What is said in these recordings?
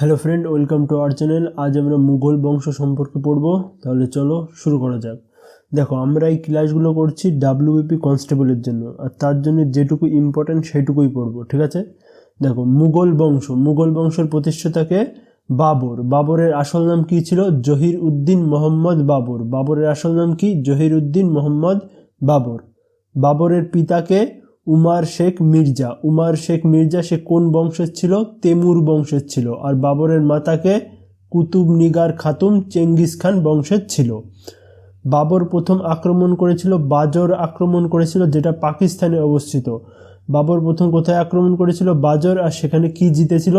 Hello friend welcome to our channel আজ আমরা মুঘল বংশ সম্পর্কে পড়ব। তাহলে চলো শুরু করা যাক। দেখো, আমরা এই ক্লাসগুলো করছি ডাব্লিউবিপি কনস্টেবলের জন্য। আর তার জন্য যেটুকু ইম্পর্ট্যান্ট সেটুকুই পড়ব, ঠিক আছে? দেখো, মুঘল বংশ। মুঘল বংশের প্রতিষ্ঠাতাকে বাবর। বাবরের আসল নাম কি ছিল? জহির উদ্দিন মোহাম্মদ বাবর। বাবরের আসল নাম কি? জহির উদ্দিন মোহাম্মদ বাবর। বাবরের পিতাকে উমার শেখ মির্জা। উমার শেখ মির্জা, সে কোন বংশের ছিল? তেমুর বংশের ছিল। আর বাবরের মাতাকে কুতুব নিগার খাতুম চেঙ্গিস খান বংশের ছিল। বাবর প্রথম আক্রমণ করেছিল, বাজর আক্রমণ করেছিল, যেটা পাকিস্তানে অবস্থিত। বাবর প্রথম কোথায় আক্রমণ করেছিল? বাজর, আর সেখানে কি জিতেছিল?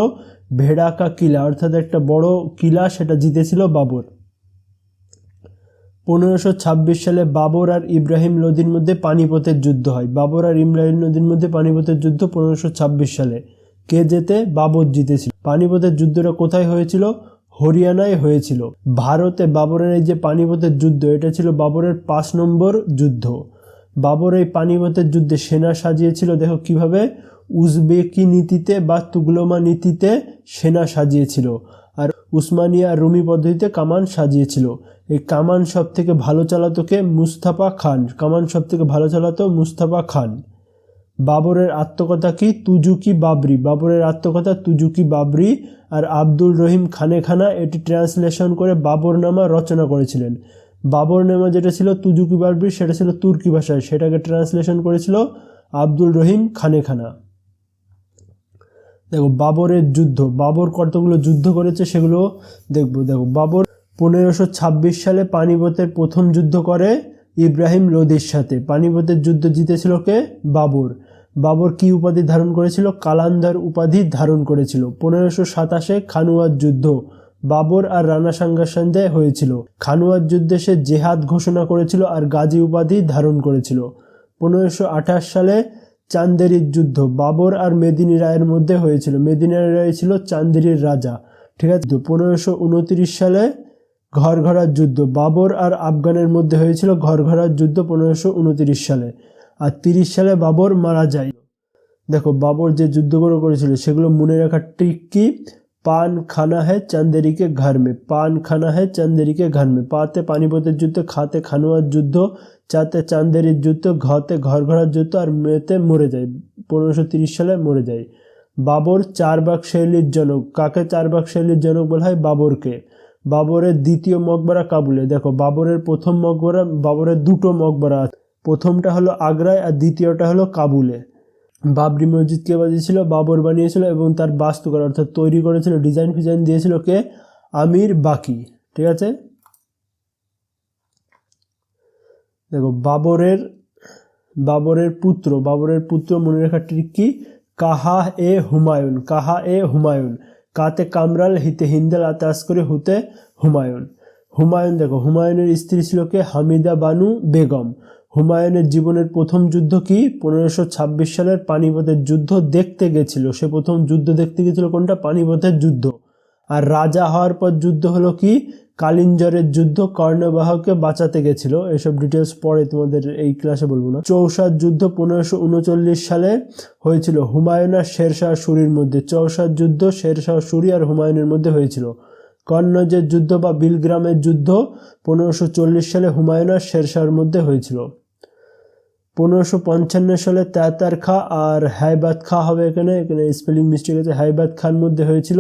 ভেড়াকা কিলা, অর্থাৎ একটা বড় কিলা, সেটা জিতেছিল বাবর। পনেরোশো ছাব্বিশ সালে বাবর আর ইব্রাহিম লোদির মধ্যে পানিপথের যুদ্ধ হয়। বাবর আর ইব্রাহিম লোদির মধ্যে পানিপথের যুদ্ধ পনেরোশো ছাব্বিশ সালে। কে জেতে? বাবর জিতেছিল। পানিপথের যুদ্ধটা কোথায় হয়েছিল? হরিয়ানায় হয়েছিল। ভারতে বাবরের এই যে পানিপথের যুদ্ধ, এটা ছিল বাবরের পাঁচ নম্বর যুদ্ধ। বাবর এই পানিপথের যুদ্ধে সেনা সাজিয়েছিল, দেখো কীভাবে? উজবেকি নীতিতে বা তুগলমা নীতিতে সেনা সাজিয়েছিল। উসমানিয়া রুমি পদ্ধতিতে কামান সাজিয়েছিল। এই কামান সব থেকে ভালো চালাতো কে মুস্তাফা খান। কামান সব থেকে ভালো চালাতো মুস্তাফা খান। বাবরের আত্মকথা কি? তুজুকি বাবরি? বাবরের আত্মকথা তুজুকি বাবরি? আর আব্দুল রহিম খানে খানা এটি ট্রান্সলেশন করে বাবরনামা রচনা করেছিলেন। বাবরনামা যেটা ছিল তুজুকি বাবরি, সেটা ছিল তুর্কি ভাষায়। সেটাকে ট্রান্সলেশন করেছিল আব্দুল রহিম খানে খানা। দেখো বাবরের যুদ্ধ, বাবর কতগুলো যুদ্ধ করেছে সেগুলো দেখব। দেখো, বাবর পনেরোশো ছাব্বিশ সালে পানিপথের প্রথম যুদ্ধ করে ইব্রাহিম লোদির সাথে। পানিপথের যুদ্ধ জিতেছিল কে? বাবর। বাবর কি উপাধি ধারণ করেছিল? কালান্দার উপাধি ধারণ করেছিল। পনেরোশো সাতাশে খানুয়ার যুদ্ধ, বাবর আর রানা সাঙ্গার সন্ধ্যায় হয়েছিল। খানুয়ার যুদ্ধে সে জেহাদ ঘোষণা করেছিল আর গাজী উপাধি ধারণ করেছিল। পনেরোশো সালে চান্দেরির যুদ্ধ। বাবর আর মেদিনী রায়ের মধ্যে হয়েছিল। মেদিনী রায় ছিল চান্দেরির রাজা। ঠিক আছে? পনেরোশো উনত্রিশ সালে ঘরঘরার যুদ্ধ। বাবর আর আফগানের মধ্যে হয়েছিল ঘরঘরার যুদ্ধ পনেরোশো উনতিরিশ সালে। আর তিরিশ সালে বাবর মারা যায়। দেখো, বাবর যে যুদ্ধগুলো করেছিল, সেগুলো মনে রাখার ট্রিক কি? পান খানা হ্যায় চান্দেরিকে ঘর মে পান খানা হ্যায় চান্দেরিকে ঘর মে পাতে পানিপথের যুদ্ধ খাতে খানুয়ার যুদ্ধ চাতে চান্দেরির যুদ্ধ ঘতে ঘর ঘরার যুদ্ধ আর মেতে মরে যায় পনেরোশো সালে মরে যায় বাবর চারবাগ শৈলীর জনক কাকে চারবাগ শৈলীর জনক বলা হয় বাবরকে বাবরের দ্বিতীয় মকবরা কাবুলে দেখো বাবরের প্রথম মকবরা বাবরের দুটো মকবরা প্রথমটা হলো আগ্রায় আর দ্বিতীয়টা হলো কাবুলে বাবরি মসজিদ কে বানিয়েছিল বাবর বানিয়েছিল এবং তার বাস্তুকার অর্থাৎ তৈরি করেছিল, ডিজাইন ফিজাইন দিয়েছিল কে? আমির বাকি, ঠিক আছে? দেখো, বাবরের বাবরের পুত্র বাবরের পুত্র মনে রাখার ট্রিক কি? কাহা এ হুমায়ুন, কাহা এ হুমায়ুন। কাতে কামরাল, হিতে হিন্দাল আতাস করে হুতে হুমায়ুন। হুমায়ুন দেখো, হুমায়ুনের স্ত্রী ছিল কে? হামিদা বানু বেগম। হুমায়ুনের জীবনের প্রথম যুদ্ধ কি? পনেরোশো ছাব্বিশ সালের পানিপথের যুদ্ধ দেখতে গেছিল। সে প্রথম যুদ্ধ দেখতে গেছিল কোনটা? পানিপথের যুদ্ধ। আর রাজা হওয়ার পর যুদ্ধ হলো কি? কালিঞ্জরের যুদ্ধ। কর্ণবাহকে বাঁচাতে গেছিল। এসব ডিটেলস পরে তোমাদের এই ক্লাসে বলব না। চৌসার যুদ্ধ পনেরোশো উনচল্লিশ সালে হয়েছিল। হুমায়ুন আর শেরশাহ সুরির মধ্যে। চৌসার যুদ্ধ, শেরশাহ সুরি আর হুমায়ুনের মধ্যে হয়েছিল। কন্নজের যুদ্ধ বা বিলগ্রামের যুদ্ধ পনেরোশো সালে হুমায়ুন আর শেরশাহর মধ্যে হয়েছিল। পনেরোশো পঞ্চান্ন সালে তেতার খা আর হাইবাদ খা হবে এখানে। এখানে স্পেলিং মিস্টেক আছে। হাইবাদ খার মধ্যে হয়েছিল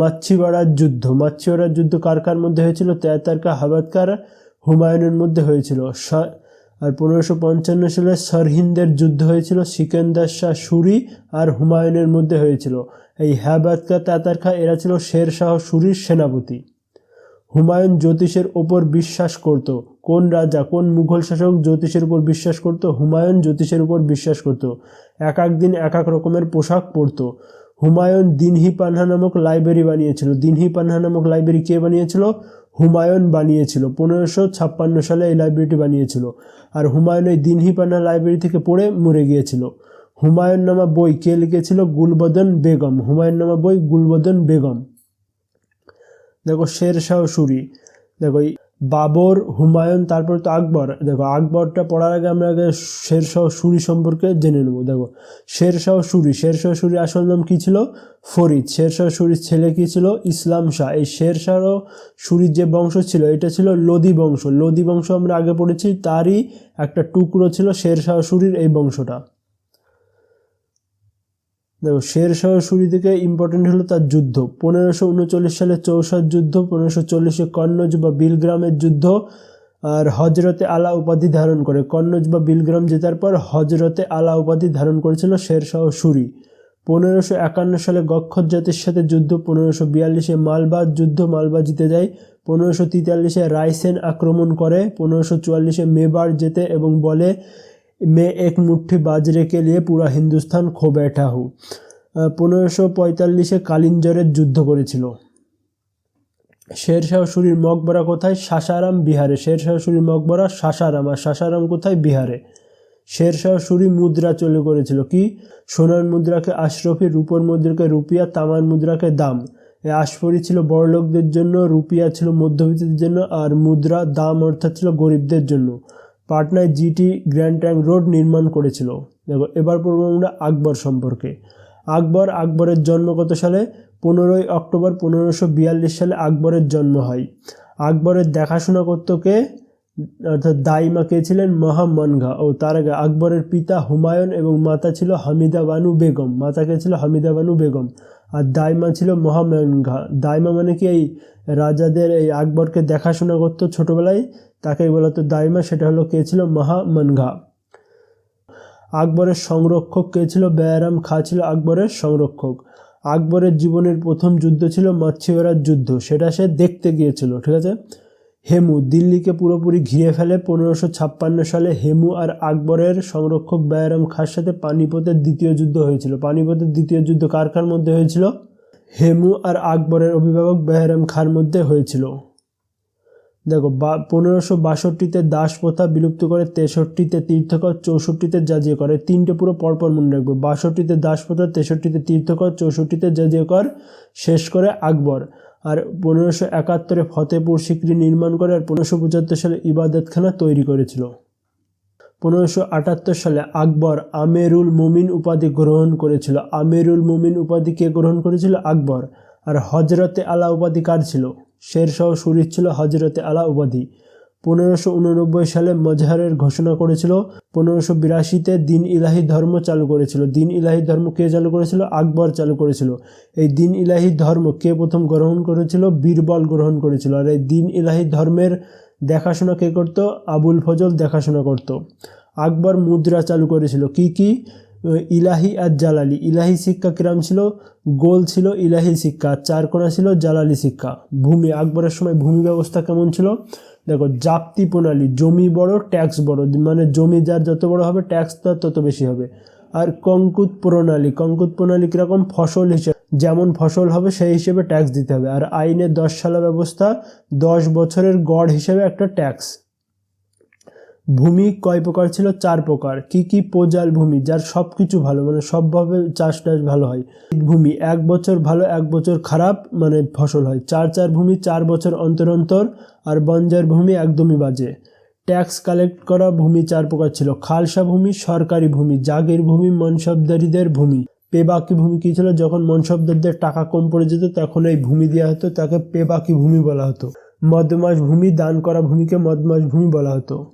মাছিবাড়ার যুদ্ধ। মাছিবাড়ার যুদ্ধ কার কার মধ্যে হয়েছিল? তেতার খা হাইবাদ খার হুমায়ুনের মধ্যে হয়েছিল। আর পনেরোশো পঞ্চান্ন সালে সরহিন্দের যুদ্ধ হয়েছিল। সিকেন্দার শাহ সুরি আর হুমায়ুনের মধ্যে হয়েছিল। এই হাইবাদ খা, তেতার খা, এরা ছিল শের শাহ সুরির সেনাপতি। হুমায়ুন জ্যোতিষের ওপর বিশ্বাস করত। কোন রাজা, কোন মুঘল শাসক জ্যোতিষের উপর বিশ্বাস করত? হুমায়ুন জ্যোতিষের উপর বিশ্বাস করত। এক এক দিন এক এক রকমের পোশাক পরতো। হুমায়ুন দিনহি পান্হা নামক লাইব্রেরি বানিয়েছিল। দিনহি পান্হা নামক লাইব্রেরি কে বানিয়েছিল? হুমায়ুন বানিয়েছিল। পনেরোশো ছাপ্পান্ন সালে এই লাইব্রেরিটি বানিয়েছিল। আর হুমায়ুন এই দিনহি পান্না লাইব্রেরি থেকে পড়ে মরে গিয়েছিল। হুমায়ুন নামা বই কে লিখেছিল? গুলবদন বেগম। হুমায়ুন নামা বই গুলবদন বেগম। দেখো শের শাহ সুরি। দেখো বাবর, হুমায়ুন, তারপর তো আকবর। দেখো, আকবরটা পড়ার আগে আমরা আগে শেরশাহ সুরি সম্পর্কে জেনে নেব। দেখো, শেরশাহ সুরি শেরশাহ সুরি আসল নাম কী ছিল? ফরিদ। শেরশাহ সুরির ছেলে কী ছিল? ইসলাম শাহ। এই শেরশাহ সুরির যে বংশ ছিল, এটা ছিল লোদি বংশ। লোদি বংশ আমরা আগে পড়েছি, তারই একটা টুকরো ছিল শেরশাহ সুরির এই বংশটা। দেখো শেরশাহ সুরি থেকে ইম্পর্টেন্ট হলো তার যুদ্ধ। পনেরোশো উনচল্লিশ সালে চৌসার যুদ্ধ, পনেরোশো চল্লিশে কন্নজ বা বিলগ্রামের যুদ্ধ, আর হজরতে আলা উপাধি ধারণ করে। কন্নজ বা বিলগ্রাম জেতার পর হজরতে আলা উপাধি ধারণ করেছিল শেরশাহ সুরি। পনেরোশো একান্ন সালে গক্ষর জাতির সাথে যুদ্ধ, পনেরোশো বিয়াল্লিশে মালবাদ যুদ্ধ, মালবা জিতে যায়। পনেরোশো তেতাল্লিশে রাইসেন আক্রমণ করে। পনেরোশো চুয়াল্লিশে মেবার জেতে এবং বলে मैं एक मुट्ठी बाजरे के लिए पूरा হিন্দুস্তান খো बैठा हूँ পনেরোশো পঁয়তাল্লিশে কালিঞ্জরের যুদ্ধ করেছিল শেরশাহ সুরির মকবরা কোথায় সাসারাম বিহারে শেরশাহ সুরির মকবরা সাসারাম আর সাসারাম কোথায় বিহারে শেরশাহ সুরি মুদ্রা চলে করেছিল কি সোনার মুদ্রাকে আশরফি রূপর মুদ্রাকে রুপিয়া তামার মুদ্রাকে দাম এই আশফরি ছিল বড়লোকদের জন্য রুপিয়া ছিল মধ্যবিত্তদের জন্য আর মুদ্রা দাম অর্থাৎ ছিল গরিবদের জন্য পাটনায় জিটি গ্র্যান্ড ট্যাঙ্ক রোড নির্মাণ করেছিল। দেখো, এবার পড়ব আমরা আকবর সম্পর্কে। আকবর আকবরের জন্ম কত সালে? পনেরোই অক্টোবর পনেরোশো বিয়াল্লিশ সালে আকবরের জন্ম হয়। আকবরের দেখাশোনা করত কে? অর্থাৎ দাইমা কে ছিলেন? মহামনঘা ও তার আগে আকবরের পিতা হুমায়ুন এবং মাতা ছিল হামিদা বানু বেগম। মাতা কে ছিল? হামিদা বানু বেগম। আর দাইমা ছিল মহামেনঘা দাইমা মানে কি? এই রাজাদের এই আকবরকে দেখাশোনা করতো ছোটোবেলায়। তাকেই বলা হতো দাইমা। সেটা হলো কে ছিল? মহামনঘা আকবরের সংরক্ষক কে ছিল? বেয়ারাম খা ছিল আকবরের সংরক্ষক। আকবরের জীবনের প্রথম যুদ্ধ ছিল মাছিওয়ারার যুদ্ধ। সেটা সে দেখতে গিয়েছিল, ঠিক আছে? হেমু দিল্লিকে পুরোপুরি ঘিরে ফেলে পনেরোশো ছাপ্পান্ন সালে হেমু আর আকবরের সংরক্ষক বেয়ারাম খার সাথে পানিপথের দ্বিতীয় যুদ্ধ হয়েছিল। পানিপথের দ্বিতীয় যুদ্ধ কার কার মধ্যে হয়েছিল? হেমু আর আকবরের অভিভাবক বেহরাম খার মধ্যে হয়েছিল। দেখো, বা, পনেরোশো বাষট্টিতে দাস প্রথা বিলুপ্ত করে, তেষট্টিতে তীর্থকর, চৌষট্টিতে জাজিয়ে করে, তিনটে পুরো পরপর মনে রাখব। বাষট্টিতে দাস প্রথা তেষট্টিতে তীর্থকর, চৌষট্টিতে জাজিয়ে কর, শেষ করে আকবর। আর পনেরোশো একাত্তরে ফতেপুর সিকরি নির্মাণ করে আর পনেরোশো পঁচাত্তর সালে ইবাদতখানা তৈরি করেছিল। পনেরোশো আটাত্তর সালে আকবর আমেরুল মুমিন উপাধি গ্রহণ করেছিল। আমেরুল মুমিন উপাধি কে গ্রহণ করেছিল? আকবর। আর হজরতে আলা উপাধি কার ছিল? শেরশাহ সুরির ছিল হজরতে আলা উপাধি। পনেরোশো উননব্বই সালে মজহারের ঘোষণা করেছিল, পনেরোশো বিরাশিতে দিন ইলাহি ধর্ম চালু করেছিল। দিন ইলাহি ধর্ম কে চালু করেছিল? আকবর চালু করেছিল। এই দিন ইলাহি ধর্ম কে প্রথম গ্রহণ করেছিল? বীরবল গ্রহণ করেছিল। আর এই দিন ইলাহি ধর্মের দেখাশোনা কে করত? আবুল ফজল দেখাশোনা করত। আকবর মুদ্রা চালু করেছিল। কি কি? ইলাহি আর জালালি ইলাহি শিক্ষা কিরাম ছিল? গোল ছিল ইলাহি শিক্ষা। চারকোনা ছিল জালালি শিক্ষা। ভূমি। আকবরের সময় ভূমি ব্যবস্থা কেমন ছিল? দেখো, জাপ্তি প্রণালী, জমি বড় ট্যাক্স বড় মানে জমি যার যত বড় হবে ট্যাক্স তার তত বেশি হবে। আর কঙ্কুত প্রণালী কঙ্কুত প্রণালী কীরকম? ফসল হিসেবে, যেমন ফসল হবে, সেই হিসেবে ট্যাক্স দিতে হবে। আর আইনের দশ সালা ব্যবস্থা, দশ বছরের গড় হিসেবে একটা ট্যাক্স ভূমি কয় প্রকার ছিল? চার প্রকার। কি কি পোজাল ভূমি? যার সব কিছু ভালো মানে সবভাবে চাষ টাস ভালো হয়। ভূমি, এক বছর ভালো, এক বছর খারাপ মানে ফসল হয়। চার চার ভূমি, চার বছর অন্তর অন্তর, আর বঞ্জার ভূমি একদমই বাজে। ট্যাক্স কালেক্ট করা ভূমি চার প্রকার ছিল। খালসা ভূমি, সরকারি ভূমি, জাগির ভূমি, মনসবদারিদের ভূমি। পেবাকি ভূমি কী ছিল? যখন মনসবদারদের টাকা কম পড়ে যেত, তখন এই ভূমি দেওয়া হতো, তাকে পেবাকি ভূমি বলা হতো। মদমাস ভূমি, দান করা ভূমিকে মদমাস ভূমি বলা হতো।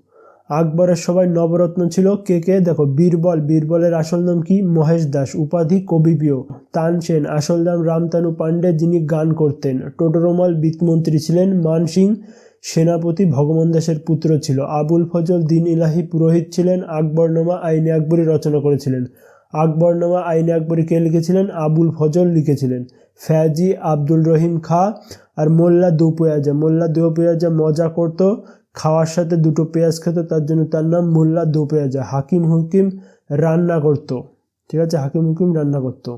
আকবরের সবাই নবরত্ন ছিল কে কে? দেখো, বীরবল। বীরবলের আসল নাম কি? মহেশ দাস। উপাধি কবিপ্রিয় তানসেন আসল নাম রামতানু পাণ্ডে, যিনি গান করতেন। টোটোরমাল বিত্তমন্ত্রী ছিলেন। মানসিং সেনাপতি ভগবান দাসের পুত্র ছিল। আবুল ফজল, দিন ইলাহি পুরোহিত ছিলেন। আকবরনামা আইনে আকবরী রচনা করেছিলেন। আকবরনামা আইনে আকবরী কে লিখেছিলেন? আবুল ফজল লিখেছিলেন। ফ্যাজি আব্দুল রহিম খা আর মোল্লা দুপয়াজা। মোল্লা দুপয়াজা মজা করতো। খাওয়ার সাথে দুটো পেঁয়াজ খেত, তার জন্য তার নাম মোল্লা দো পেঁয়াজা হাকিম হুকিম রান্না করত। ঠিক আছে? হাকিম হুকিম রান্না করত।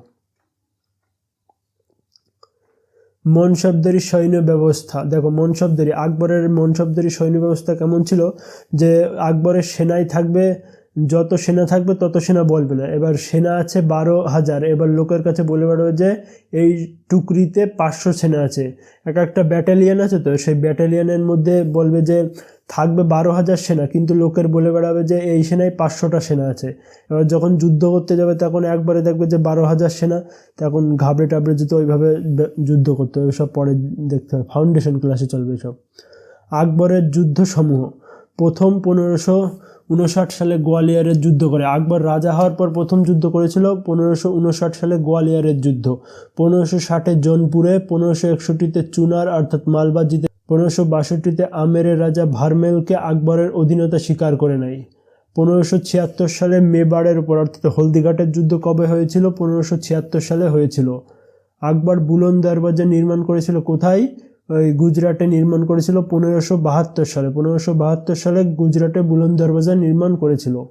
মনসবদারি সৈন্য ব্যবস্থা। দেখো, মনসবদারি। আকবরের মনসবদারি সৈন্য ব্যবস্থা কেমন ছিল? যে আকবরের সেনাই থাকবে যত সেনা থাকবে, তত সেনা বলবে না। এবার সেনা আছে বারো হাজার। এবার লোকের কাছে বলে বেড়াবে যে, এই টুকরিতে পাঁচশো সেনা আছে। এক একটা ব্যাটালিয়ান আছে তো, সেই ব্যাটালিয়ানের মধ্যে বলবে যে, থাকবে বারো হাজার সেনা। কিন্তু লোকের বলে বেড়াবে যে, এই সেনায় পাঁচশোটা সেনা আছে। এবার যখন যুদ্ধ করতে যাবে, তখন একবারে দেখবে যে, বারো হাজার সেনা। তখন ঘাবড়ে টাবড়ে যেতে ওইভাবে যুদ্ধ করতে হবে। সব পরে দেখতে হবে। ফাউন্ডেশন ক্লাসে চলবে সব। আকবরের যুদ্ধ সমূহ প্রথম পনেরোশো উনষাট সালে গোয়ালিয়রের যুদ্ধ করে। আকবর রাজা হওয়ার পর প্রথম যুদ্ধ করেছিল পনেরোশো সালে গোয়ালিয়রের যুদ্ধ। পনেরোশো ষাটে জনপুরে, পনেরোশো একষট্টিতে চুনার, অর্থাৎ মালবা জিতে, পনেরোশো বাষট্টিতে আমেরের রাজা ভারমেলকে আকবরের অধীনতা স্বীকার করে নেয়। পনেরোশো ছিয়াত্তর সালে মেবাড়ের উপর, অর্থাৎ হলদিঘাটের যুদ্ধ কবে হয়েছিল? পনেরোশো ছিয়াত্তর সালে হয়েছিল। আকবর বুলন দরওয়াজা নির্মাণ করেছিল কোথায়? ওই গুজরাটে নির্মাণ করেছিল পনেরোশো বাহাত্তর সালে। পনেরোশো বাহাত্তর সালে গুজরাটে বুলন দরওয়াজা নির্মাণ করেছিল।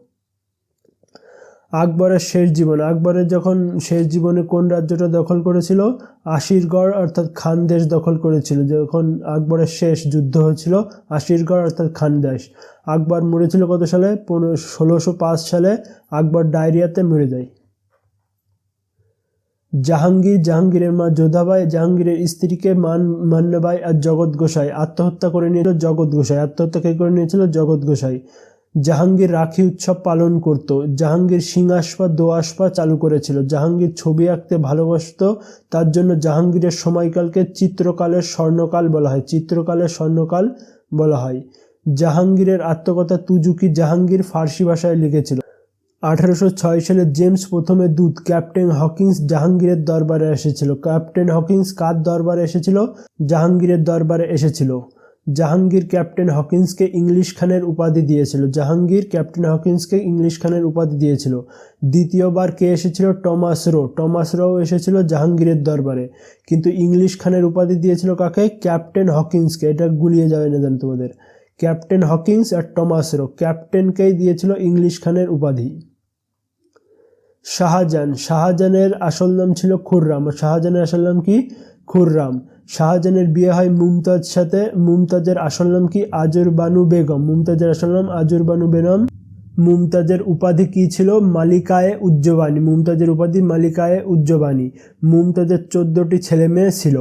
আকবরের শেষ জীবন। আকবরের যখন শেষ জীবনে কোন রাজ্যটা দখল করেছিল? আশিরগড় অর্থাৎ খানদেশ দখল করেছিল। যখন আকবরের শেষ যুদ্ধ হয়েছিল, আশিরগড় অর্থাৎ খানদেশ আকবর মরেছিল কত সালে? পনেরো, ষোলোশো সালে। আকবর ডায়রিয়াতে মরে যায়। জাহাঙ্গীর, জাহাঙ্গীরের মা যোধাবাই, জাহাঙ্গীরের স্ত্রীকে মান, মান্যবাই আর জগৎ গোসাই। আত্মহত্যা করে নিয়েছিল জগৎ গোসাই। আত্মহত্যা করে নিয়েছিল? জগৎ গোসাই। জাহাঙ্গীর রাখি উৎসব পালন করত। জাহাঙ্গীর সিংহাসপা দোয়াসপা চালু করেছিল। জাহাঙ্গীর ছবি আঁকতে ভালোবাসতো। তার জন্য জাহাঙ্গীরের সময়কালকে চিত্রকালের স্বর্ণকাল বলা হয়। চিত্রকালের স্বর্ণকাল বলা হয়। জাহাঙ্গীরের আত্মকথা তুজুকি জাহাঙ্গীর ফার্সি ভাষায় লিখেছিল। আঠারোশো ছয় সালে জেমস প্রথমে দূত ক্যাপ্টেন হকিংস জাহাঙ্গীরের দরবারে এসেছিল। ক্যাপ্টেন হকিংস কার দরবারে এসেছিল? জাহাঙ্গীরের দরবারে এসেছিল। জাহাঙ্গীর ক্যাপ্টেন হকিন্সকে ইংলিশ খানের উপাধি দিয়েছিল। জাহাঙ্গীর ক্যাপ্টেন হকিন্সকে ইংলিশ খানের উপাধি দিয়েছিল। দ্বিতীয়বার কে এসেছিল? Thomas Roe. টমাস রো এসেছিল জাহাঙ্গীরের দরবারে। কিন্তু ইংলিশ খানের উপাধি দিয়েছিল কাকে? ক্যাপ্টেন হকিন্সকে। এটা গুলিয়ে যাবে না জান তোমাদের। ক্যাপ্টেন হকিংস আর টমাস রো ক্যাপ্টেনকেই দিয়েছিল ইংলিশ খানের উপাধি। শাহজাহান। শাহজাহানের আসল নাম ছিল খুররাম। আর শাহজাহানের আসল নাম কি? খুররাম। শাহজাহানের বিয়ে হয় মুমতাজ সাথে। মুমতাজের আসল নাম কি? আজর বানু বেগম। মুমতাজের আসল নাম আজর বানু বেগম। মুমতাজের উপাধি কি ছিল? মালিকায়ে উজ্জবানী। মুমতাজের উপাধি মালিকায়ে উজ্জবানী। মুমতাজের চোদ্দটি ছেলে মেয়ে ছিল।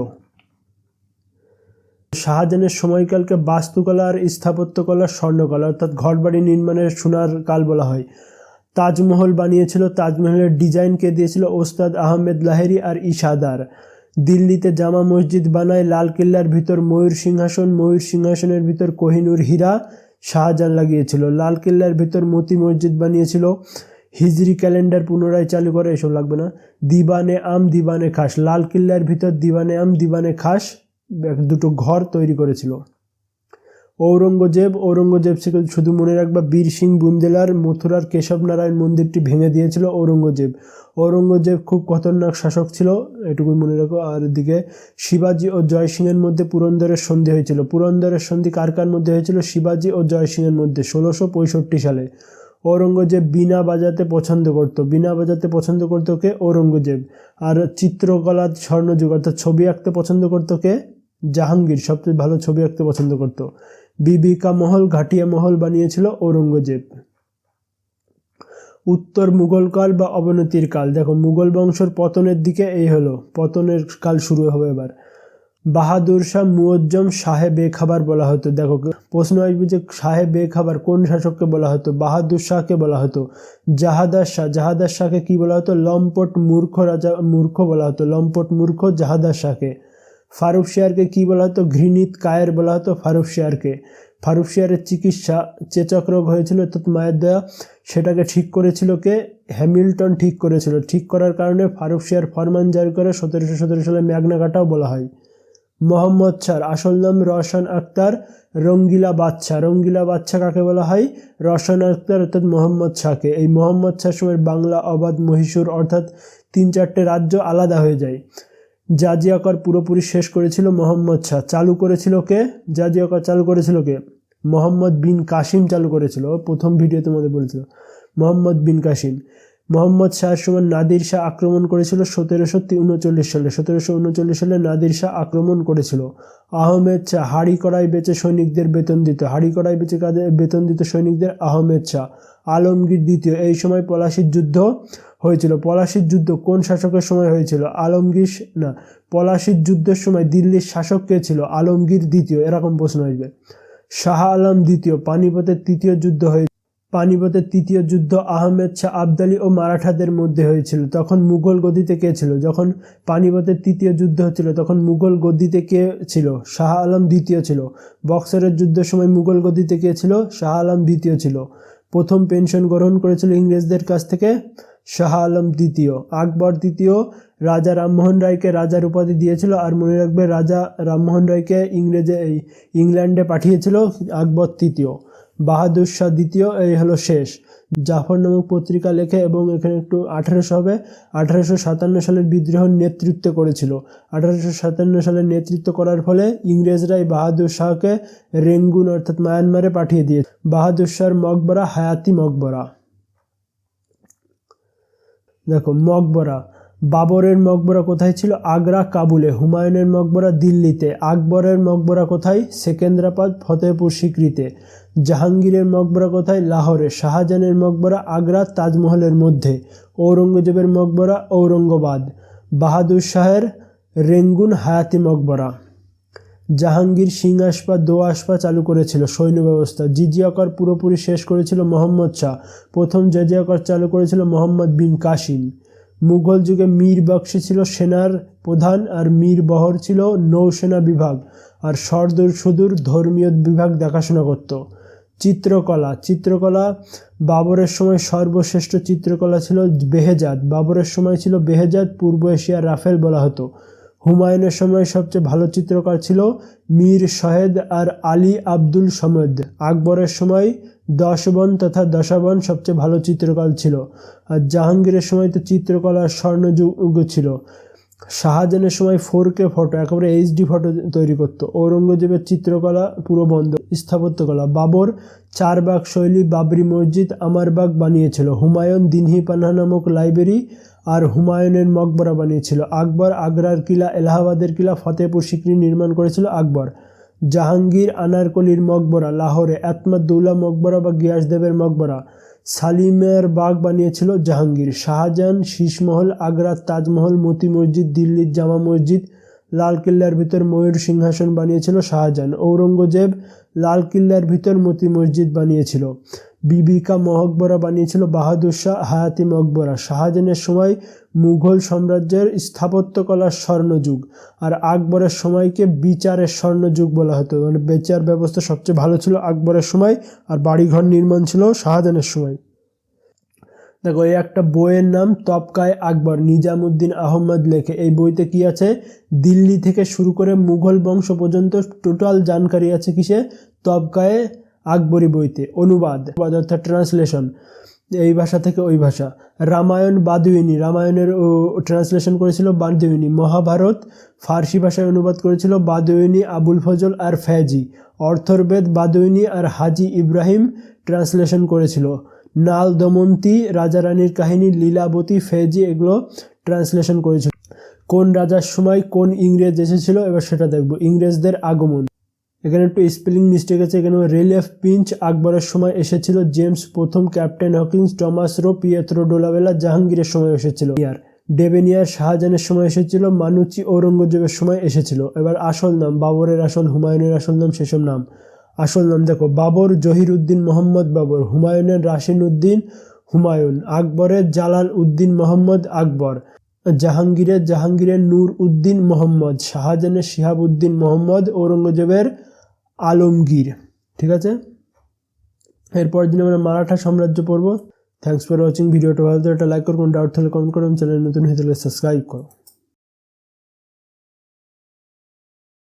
শাহজাহানের সময়কালকে বাস্তুকলা আর স্থাপত্যকলা, স্বর্ণকলা অর্থাৎ ঘরবাড়ি নির্মাণের সোনার কাল বলা হয়। তাজমহল বানিয়েছিল, তাজমহলের ডিজাইন কে দিয়েছিল ওস্তাদ আহমেদ লাহেরি আর ইশাদার। দিল্লিতে জামা মসজিদ বানায় লাল কেল্লার ভিতর ময়ূর সিংহাসন, ময়ূর সিংহাসনের ভিতর কোহিনুর হীরা শাহজাহান লাগিয়েছিল। লাল কেল্লার ভিতর মতি মসজিদ বানিয়েছিল। হিজরি ক্যালেন্ডার পুনরায় চালু করে, এসব লাগবে না। দিবানে আম, দিবানে খাস। লাল কেল্লার ভিতর দিবানে আম, দিবানে খাস। দুটো ঘর তৈরি করেছিল। ঔরঙ্গজেব ঔরঙ্গজেব থেকে শুধু মনে রাখবা, বীর সিং বুন্দেলার, মথুরার কেশব নারায়ণ মন্দিরটি ভেঙে দিয়েছিল ঔরঙ্গজেব। ঔরঙ্গজেব খুব খতরনাক শাসক ছিল, এটুকুই মনে রাখো। আর এদিকে শিবাজি ও জয় সিংয়ের মধ্যে পুরন্দরের সন্ধি হয়েছিল। পুরন্দরের সন্ধি কার কার মধ্যে হয়েছিল? শিবাজি ও জয় সিংয়ের মধ্যে, ষোলোশো পঁয়ষট্টি সালে। ঔরঙ্গজেব বিনা বাজাতে পছন্দ করত। বিনা বাজাতে পছন্দ করতো কে? ঔরঙ্গজেব। আর চিত্রকলা স্বর্ণযুগ, অর্থাৎ ছবি আঁকতে পছন্দ করতো কে? জাহাঙ্গীর সবচেয়ে ভালো ছবি আঁকতে পছন্দ করত। বিবিকা মহল ঘাটিয়া মহল বানিয়েছিল ঔরঙ্গজেব। উত্তর মুঘল কাল বা অবনতির কাল। দেখো মুঘল বংশের পতনের দিকে এই হলো। পতনের কাল শুরু হবে এবার। বাহাদুর শাহ মুয়াজ্জম শাহে বেখাবার বলা হতো। দেখো, প্রশ্ন আসবে যে শাহে বেখাবার কোন শাসককে বলা হতো? বাহাদুর শাহকে বলা হতো। জাহাদার শাহ। জাহাদার শাহকে কি বলা হতো? লম্পট মূর্খ রাজা মূর্খ বলা হতো। লম্পট মূর্খ জাহাদার শাহকে। ফারুক শেয়ারকে কি বলা হতো? ঘৃণিত কায়ের বলা হতো ফারুক শেয়ারকে। ফারুক শেয়ারের চিকিৎসা চেচক রোগ হয়েছিল অর্থাৎ মায়ের দেয়া। সেটাকে ঠিক করেছিল কে? হ্যামিল্টন ঠিক করেছিল। ঠিক করার কারণে ফারুক শেয়ার ফরমান জারি করে সতেরোশো সতেরো সালে ম্যাগনা কাটাও বলা হয়। মোহাম্মদ শাহর আসল নাম রওশন আক্তার রঙ্গিলা বাচ্চা রঙ্গিলা বাচ্চা কাকে বলা হয়? রওশন আক্তার অর্থাৎ মোহাম্মদ শাহকে। এই মোহাম্মদ শাহ সময় বাংলা অবাধ মহীশূর অর্থাৎ তিন চারটে রাজ্য আলাদা হয়ে যায়। জাজিয়া কর পুরোপুরি শেষ করেছিল মোহাম্মদ শাহ। চালু করেছিল কে? জাজিয়া কর চালু করেছিল কে? মোহাম্মদ বিন কাসিম চালু করেছিল। প্রথম ভিডিও তোমাদের বলেছিল মোহাম্মদ বিন কাসিম। মোহাম্মদ শাহের সময় নাদির শাহ আক্রমণ করেছিল সতেরোশো উনচল্লিশ সালে। সতেরোশো উনচল্লিশ সালে নাদির শাহ আক্রমণ করেছিল। আহমেদ শাহ, হাড়ি কড়াই বেচে সৈনিকদের বেতন দিত। হাড়ি কড়াই বেচে কাদের বেতন দিত সৈনিকদের? আহমেদ শাহ। আলমগীর দ্বিতীয়। এই সময় পলাশির যুদ্ধ হয়েছিল। পলাশির যুদ্ধ কোন শাসকের সময় হয়েছিল? আলমগীর না, পলাশির যুদ্ধের সময় দিল্লির শাসক কে ছিল? আলমগীর দ্বিতীয়, এরকম প্রশ্ন আসবে। শাহ আলম দ্বিতীয়, পানিপথের তৃতীয় যুদ্ধ হয়ে পানিপথের তৃতীয় যুদ্ধ আহমেদ শাহ আবদালি ও মারাঠাদের মধ্যে হয়েছিল। তখন মুঘল গদিতে কে ছিল? যখন পানিপথের তৃতীয় যুদ্ধ হচ্ছিল, তখন মুঘল গদিতে কে ছিল? শাহ আলম দ্বিতীয় ছিল। বক্সারের যুদ্ধের সময় মুঘল গদিতে কে ছিল? শাহ আলম দ্বিতীয় ছিল। প্রথম পেনশন গ্রহণ করেছিল ইংরেজদের কাছ থেকে। শাহ আলম দ্বিতীয়। আকবর দ্বিতীয়, রাজা রামমোহন রায়কে রাজার উপাধি দিয়েছিল আর মনে রাখবে রাজা রামমোহন রায়কে ইংরেজে এই ইংল্যান্ডে পাঠিয়েছিল আকবর তৃতীয়। বাহাদুর শাহ দ্বিতীয়, এই হলো শেষ। জাফর নামক পত্রিকা লেখে এবং এখানে একটু আঠারোশো হবে। আঠারোশো সাতান্ন সালের বিদ্রোহ নেতৃত্ব করেছিল। আঠারোশো সাতান্ন সালে নেতৃত্ব করার ফলে ইংরেজরাই বাহাদুর শাহকে রেঙ্গুন অর্থাৎ মায়ানমারে পাঠিয়ে দিয়ে বাহাদুর শাহর মকবরা হায়াতি মকবরা। দেখো, মকবরা। বাবরের মকবরা কোথায় ছিল? আগ্রা, কাবুলে। হুমায়ুনের মকবরা দিল্লিতে। আকবরের মকবরা কোথায়? সেকেন্দ্রাবাদ, ফতেহপুর সিকরিতে জাহাঙ্গীরের মকবরা কোথায়? লাহোরে। শাহজাহানের মকবরা আগ্রা, তাজমহলের মধ্যে। ঔরঙ্গজেবের মকবরা ঔরঙ্গাবাদ। বাহাদুর শাহের রেঙ্গুন হায়াতি মকবরা। জাহাঙ্গীর সিং আসপা দো আসপা চালু করেছিল সৈন্য ব্যবস্থা জিজিয়াকর পুরোপুরি শেষ করেছিল মোহাম্মদ শাহ। প্রথম জজিয়া কর চালু করেছিল মোহাম্মদ বিন কাসিম। মুঘল যুগে মীর বক্সি ছিল সেনার প্রধান আর মীর বহর ছিল নৌসেনা বিভাগ আর সরদুর সুদূর ধর্মীয় বিভাগ দেখাশোনা করত। চিত্রকলা চিত্রকলা বাবরের সময় সর্বশ্রেষ্ঠ চিত্রকলা ছিল বেহেজাদ। বাবরের সময় ছিল বেহেজাদ, পূর্ব এশিয়ার রাফেল বলা হতো। হুমায়ুনের সময় সবচেয়ে ভালো চিত্রকার ছিল মীর শহেদ আর আলী আব্দুল সমদ। আকবরের সময় দশবন তথা দশাবন সবচেয়ে ভালো চিত্রকার ছিল। আর জাহাঙ্গীরের সময় তো চিত্রকলার স্বর্ণযুগ ছিল। শাহজাহানের সময় ফোর কে ফটো, একেবারে এইচডি ফটো তৈরি করতো। ঔরঙ্গজেবের চিত্রকলা পুরো বন্ধ। স্থাপত্যকলা, বাবর, চারবাগ শৈলী, বাবরি মসজিদ, আমারবাগ বানিয়েছিল। হুমায়ুন দিনহি পান্না নামক লাইব্রেরি আর হুমায়ুনের মকবরা বানিয়েছিল। আকবর, আগ্রার কিলা, এলাহাবাদের কিলা, ফতেহপুর সিকরি নির্মাণ করেছিল আকবর। জাহাঙ্গীর আনারকলির মকবরা, লাহোরে আতমাদুল্লাহ মকবরা বা গিয়াসদেবের মকবরা। সালিমের বাগ বানিয়েছিল জাহাঙ্গীর। শাহজাহান, শীষমহল আগ্রার তাজমহল, মতি মসজিদ, দিল্লির জামা মসজিদ, লালকিল্লার ভিতর ময়ূর সিংহাসন বানিয়েছিল শাহজাহান। ঔরঙ্গজেব লালকিল্লার ভিতর মতি মসজিদ বানিয়েছিল। বিবিকা মহকবরা বানিয়েছিল বাহাদুর শাহ, হায়াতি মকবরা শাহজাহানের সময় মুঘল সাম্রাজ্যের স্থাপত্যকলার স্বর্ণযুগ আর আকবরের সময়কে বিচারের স্বর্ণযুগ বলা হতো। মানে বিচার ব্যবস্থা সবচেয়ে ভালো ছিল আকবরের সময় আর বাড়িঘর নির্মাণ ছিল শাহজাহানের সময়। দেখো, এই একটা বইয়ের নাম তবকায় আকবর, নিজামুদ্দিন আহমদ লেখে। এই বইতে কি আছে? দিল্লি থেকে শুরু করে মুঘল বংশ পর্যন্ত টোটাল জানকারি আছে কিসে? তবকায়ে আকবরী বইতে, অনুবাদ অর্থাৎ ট্রান্সলেশন এই ভাষা থেকে ওই ভাষা। রামায়ণ বাদুইনি, রামায়ণের ট্রান্সলেশন করেছিল বাদুইনি। মহাভারত ফার্সি ভাষায় অনুবাদ করেছিল বাদুইনি, আবুল ফজল আর ফ্যাজি অর্থরবেদ বাদুইনি আর হাজি ইব্রাহিম ট্রান্সলেশন করেছিল। নাল দমন্তী রাজা রানীর কাহিনী, লীলাবতী, ফেজি এগুলো ট্রান্সলেশন করেছিল। কোন রাজার সময় কোন ইংরেজ এসেছিল, এবার সেটা দেখব। ইংরেজদের আগমন। এখানে একটু স্পেলিং মিস্টেক আছে, এখানে রিলিফ পিঞ্চ আকবরের সময় এসেছিল জেমস প্রথম captain Hawkins Thomas Roe Pietro della Valle জাহাঙ্গীরের সময় এসেছিল। ইয়ার ডেবেনিয়ার শাহজাহানের সময় এসেছিল মানুচি ঔরঙ্গজেবের সময় এসেছিল। এবার আসল নাম, বাবরের আসল, হুমায়ুনের আসল নাম, সেসব নাম। আসল নাম দেখো, বাবর জহির উদ্দিন মোহাম্মদ বাবর, হুমায়ুনের রাশিন উদ্দিন হুমায়ুন, আকবরের জালাল উদ্দিন মোহাম্মদ আকবর, জাহাঙ্গীরের জাহাঙ্গীরের নূর উদ্দিন মোহাম্মদ, শাহজাহানের শিহাব উদ্দিন মোহাম্মদ, ঔরঙ্গজেবের আলমগীর, ঠিক আছে? এরপর দিন আমরা মারাঠা সাম্রাজ্য পড়ব। থ্যাংকস ফর ওয়াচিং ভিডিওটা ভালো একটা লাইক করুন ডাউট থাকলে কমেন্ট করুন। চ্যানেল নতুন হয়ে থাকলে সাবস্ক্রাইব করো।